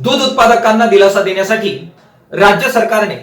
दूध उत्पादकांना दिलासा देण्यासाठी राज्य सरकारने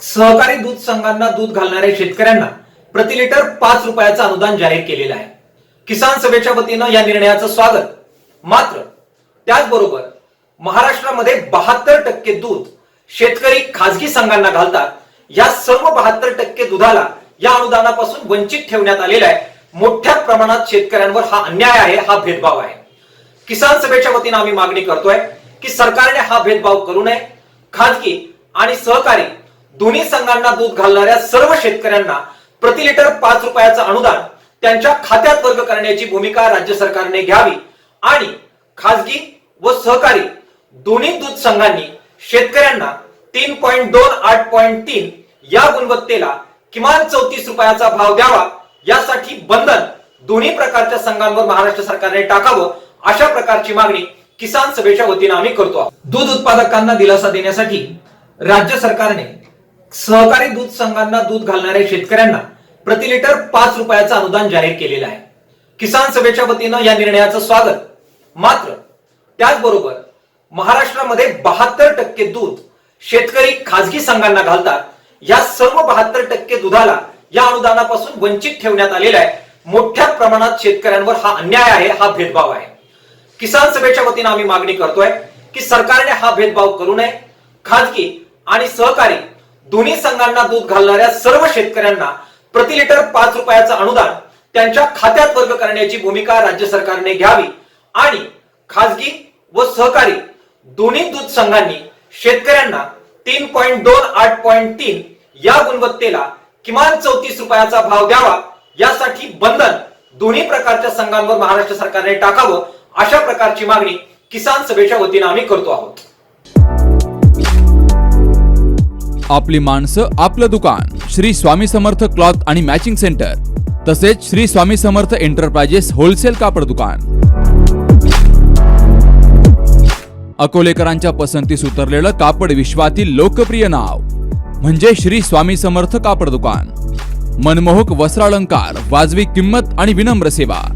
सहकारी दूध संघांना दूध घालणाऱ्या शेतकऱ्यांना प्रति लिटर पाच रुपयाचं अनुदान जाहीर केलेलं आहे. किसान सभेच्या वतीनं या निर्णयाचं स्वागत. मात्र त्याचबरोबर महाराष्ट्रामध्ये बहात्तर टक्के दूध शेतकरी खासगी संघांना घालतात. या सर्व बहात्तर टक्के दुधाला या अनुदानापासून वंचित ठेवण्यात आलेला आहे. मोठ्या प्रमाणात शेतकऱ्यांवर हा अन्याय आहे हा भेदभाव आहे. किसान सभेच्या वतीनं आम्ही मागणी करतोय की सरकारने हा भेदभाव करू नये. खाजगी आणि सहकारी दोन्ही संघांना दूध घालणाऱ्या सर्व शेतकऱ्यांना प्रति लिटर पाच रुपयाचं अनुदान त्यांच्या खात्यात वर्ग करण्याची भूमिका राज्य सरकारने घ्यावी. आणि खाजगी व सहकारी दोन्ही दूध संघांनी शेतकऱ्यांना तीन पॉईंट दोन आठ पॉईंट तीन या गुणवत्तेला किमान चौतीस रुपयाचा भाव द्यावा. यासाठी बंधन दोन्ही प्रकारच्या संघांवर महाराष्ट्र सरकारने टाकावं अशा प्रकारची मागणी किसान सभेच्या वतीनं आम्ही करतो आहोत. दूध उत्पादकांना दिलासा देण्यासाठी राज्य सरकारने सहकारी दूध संघांना दूध घालणाऱ्या शेतकऱ्यांना प्रति लिटर पाच रुपयाचं अनुदान जाहीर केलेलं आहे. किसान सभेच्या वतीनं या निर्णयाचं स्वागत. मात्र त्याचबरोबर महाराष्ट्रामध्ये बहात्तर टक्के दूध शेतकरी खासगी संघांना घालतात. या सर्व बहात्तर टक्के दुधाला या अनुदानापासून वंचित ठेवण्यात आलेला आहे. मोठ्या प्रमाणात शेतकऱ्यांवर हा अन्याय आहे हा भेदभाव आहे. किसान सभेच्या वतीनं आम्ही मागणी करतोय की सरकारने हा भेदभाव करू नये. खाजगी आणि सहकारी दोन्ही संघांना दूध घालणाऱ्या सर्व शेतकऱ्यांना प्रति लिटर पाच रुपयाचं अनुदान त्यांच्या खात्यात वर्ग करण्याची भूमिका राज्य सरकारने घ्यावी आणि खाजगी व सहकारी दोन्ही दूध संघांनी शेतकऱ्यांना तीन पॉईंट दोन आठ पॉईंट तीन या गुणवत्तेला किमान चौतीस रुपयाचा भाव द्यावा. यासाठी बंधन दोन्ही प्रकारच्या संघांवर महाराष्ट्र सरकारने टाकावं. अशा प्रकारची मागणी किसान सभेच्या वतीनं आम्ही करतो आहोत. आपली माणसं आपलं दुकान श्री स्वामी समर्थ क्लॉथ आणि मॅचिंग सेंटर तसेच श्री स्वामी समर्थ एंटरप्राइजेस होलसेल कापड दुकान. अकोलेकरांच्या पसंतीस उतरलेलं कापड विश्वातील लोकप्रिय नाव म्हणजे श्री स्वामी समर्थ कापड दुकान. मनमोहक वस्त्रालंकार वाजवी किंमत आणि विनम्र सेवा.